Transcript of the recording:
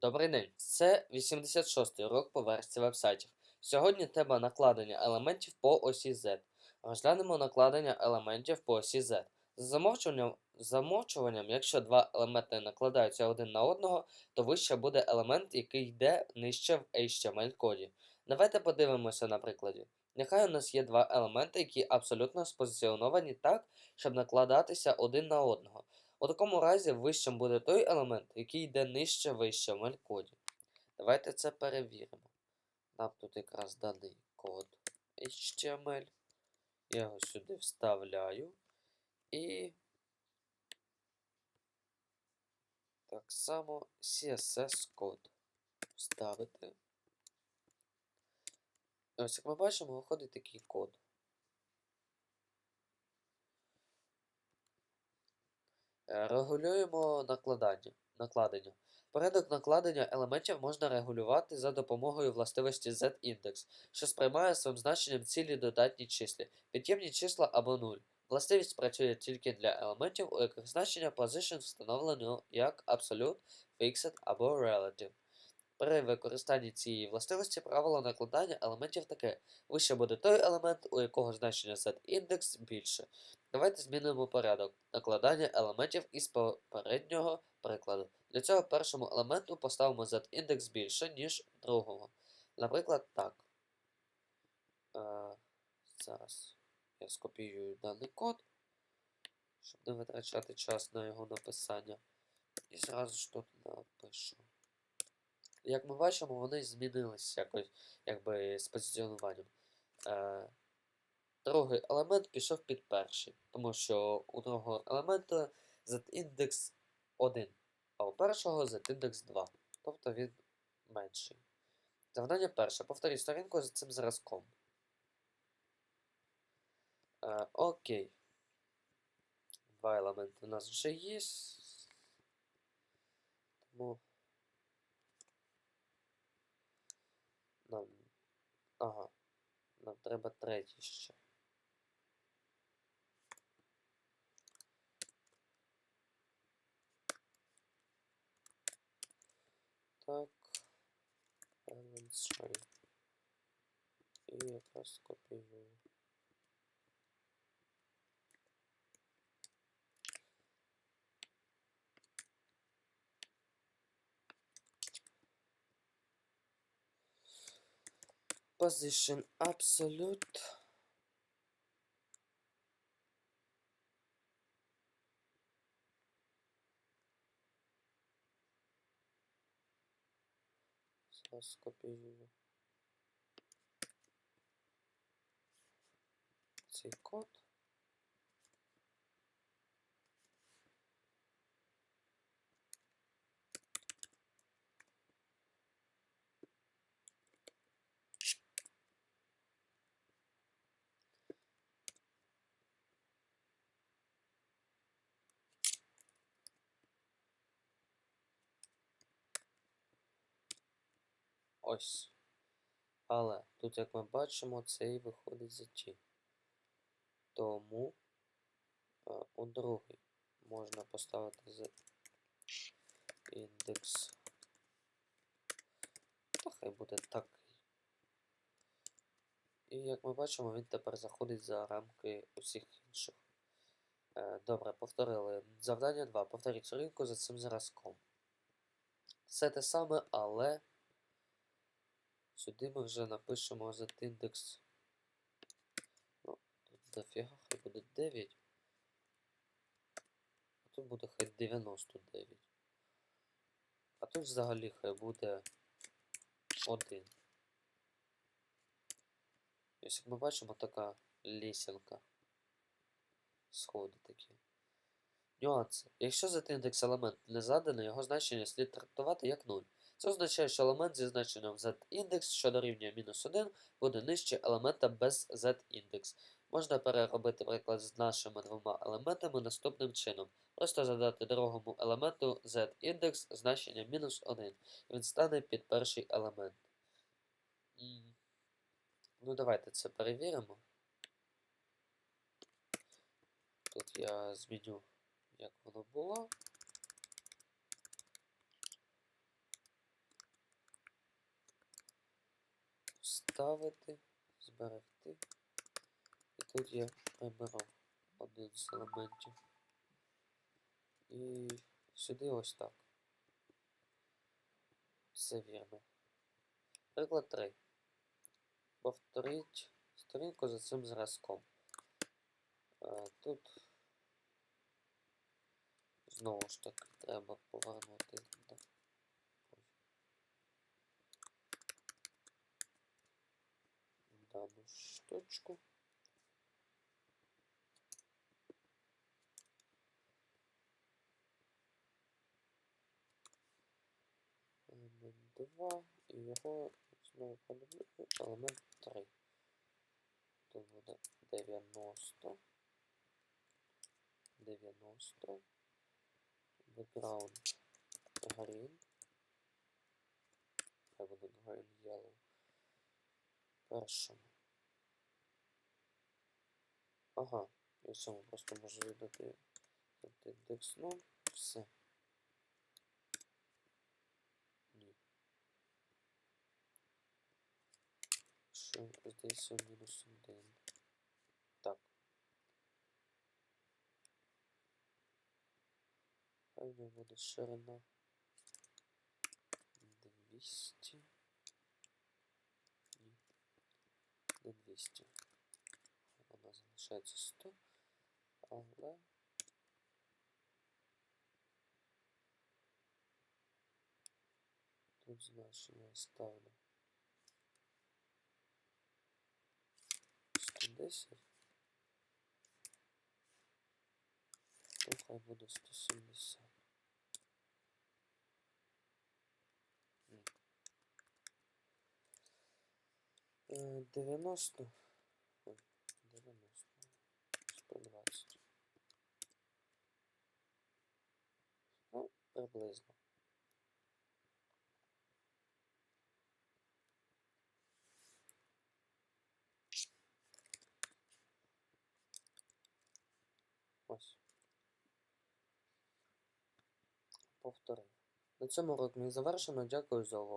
Добрий день, це 86-й урок по версії вебсайтів. Сьогодні тема накладення елементів по осі Z. Розглянемо накладення елементів по осі Z. За замовчуванням, замовчуванням, якщо два елементи накладаються один на одного, то вище буде елемент, який йде нижче в HTML-коді. Давайте подивимося на прикладі. Нехай у нас є два елементи, які абсолютно спозиціоновані так, щоб накладатися один на одного. У такому разі вищим буде той елемент, який йде нижче в HTML коді. Давайте це перевіримо. Нам тут якраз даний код HTML. Я його сюди вставляю. І так само CSS код вставити. Ось, як ми бачимо, виходить такий код. Регулюємо накладання. накладення. Порядок накладення елементів можна регулювати за допомогою властивості Z-index, що сприймає своїм значенням цілі додатні числі, під'ємні числа або 0. Властивість працює тільки для елементів, у яких значення position встановлено як absolute, fixed або relative. При використанні цієї властивості правило накладання елементів таке. Вище буде той елемент, у якого значення Z-індекс більше. Давайте змінимо порядок накладання елементів із попереднього прикладу. Для цього першому елементу поставимо Z-індекс більше, ніж другого. Наприклад, так. Е, зараз я скопіюю даний код, щоб не витрачати час на його написання. І зразу ж тут напишу. Як ми бачимо, вони змінились якось, якби з позиціонуванням. Е, другий елемент пішов під перший, тому що у другого елемента z-індекс 1, а у першого z-індекс 2. Тобто він менший. Завдання перше. Повторіть сторінку з цим зразком. Е, окей. Два елементи у нас вже є. Тому. Нам. Ага. Нам треба третій ще. Так. Balance string. І якраз копіюю. Position absolute. Зараз скопіюю. Цей код. Ось. Але тут, як ми бачимо, цей виходить за ті. Тому е, у другий можна поставити за індекс. Та хай буде такий. І як ми бачимо, він тепер заходить за рамки усіх інших. Е, Добре, повторили. Завдання 2. Повторіть сторінку за цим зразком. Все те саме, але. Сюди ми вже напишемо z-індекс. Ну, тут дофіга, хай буде 9. А тут буде хай 99. А тут взагалі хай буде 1. Ось як ми бачимо така лісенка. Сходи такі. Нюанси. Якщо z-індекс елемент не заданий, його значення слід трактувати як 0. Це означає, що елемент зі значенням z-індекс, що дорівнює мінус 1, буде нижче елемента без z-індекс. Можна переробити приклад з нашими двома елементами наступним чином. Просто задати другому елементу z-індекс значення мінус 1. І він стане під перший елемент. Ну, давайте це перевіримо. Тут я зміню, як воно було. Ставити, зберегти. І тут я приберу один з елементів. І сюди ось так. Все вірно. Приклад 3. Повторіть сторінку за цим зразком. Е, тут знову ж таки треба повернути. Да. Дану штучку. Елемент 2 і його знову подивлю. Елемент 3. Тут буде 90. 90. Background green. Хай буде green yellow. Першому. Ага, і в цьому просто можу видати індекс 0. Все. Ні. Що, здається, мінус 1. Так. Хай нього буде ширина 200. Ні. Не 200. Вона залишається 100. Але тут значення ставлю 110. Ну, хай буде 170. 90. Ой, 90. 120. Ну, приблизно. Ось. Повторив. На цьому урок мій завершено. Дякую за увагу.